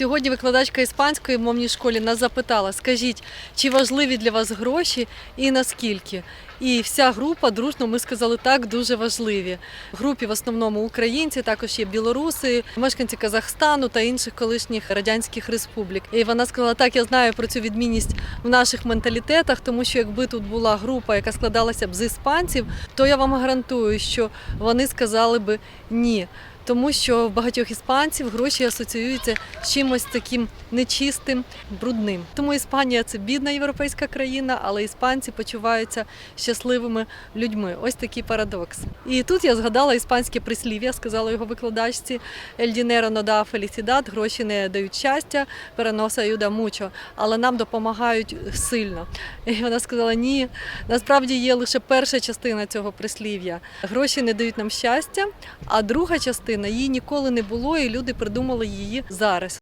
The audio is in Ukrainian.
Сьогодні викладачка іспанської в мовній школі нас запитала: скажіть, чи важливі для вас гроші і наскільки? І вся група дружно ми сказали так, дуже важливі. В групі в основному українці, також є білоруси, мешканці Казахстану та інших колишніх радянських республік. І вона сказала, так, я знаю про цю відмінність в наших менталітетах, тому що якби тут була група, яка складалася б з іспанців, то я вам гарантую, що вони сказали би ні. Тому що в багатьох іспанців гроші асоціюються з чимось таким нечистим, брудним. Тому Іспанія це бідна європейська країна, але іспанці почуваються щасливими людьми. Ось такий парадокс. І тут я згадала іспанське прислів'я, сказала його викладачці «El dinero no da felicidad», гроші не дають щастя, переноса ayuda mucho, але нам допомагають сильно. І вона сказала: ні, насправді є лише перша частина цього прислів'я. Гроші не дають нам щастя, а друга частина її ніколи не було, і люди придумали її зараз.